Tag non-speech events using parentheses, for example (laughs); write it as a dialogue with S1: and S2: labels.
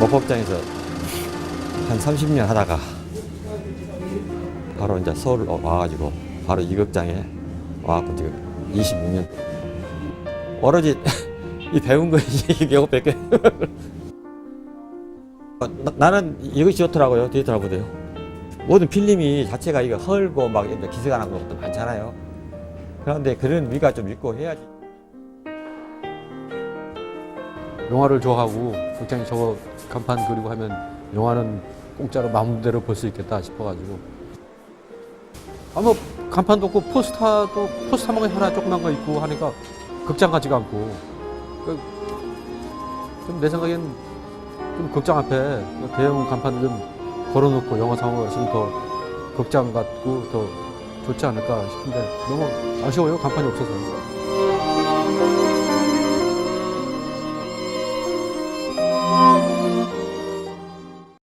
S1: 목법장에서 한 30년 하다가 바로 이제 서울 와가지고 바로 이 극장에 와갖고 지금 26년 오로지 (laughs) 이 배운 거 (laughs) 이거 몇 개. 나는 이것이 좋더라고요 보드요. 모든 필름이 자체가 이거 헐고 막 기스가 나는 것도 많잖아요. 그런데 그런 위가 좀 있고 해야지.
S2: 영화를 좋아하고 극장에 저거 간판 그리고 하면 영화는 공짜로 마음대로 볼 수 있겠다 싶어가지고. 아마 간판도 없고 포스터도 포스터만 하나 조그만 거 있고 하니까 극장 같지가 않고. 그좀내 생각엔 좀 극장 앞에 그 대형 간판 좀 걸어놓고 영화 상황을 했으면 더 극장 같고 더 좋지 않을까 싶은데 너무 아쉬워요 간판이 없어서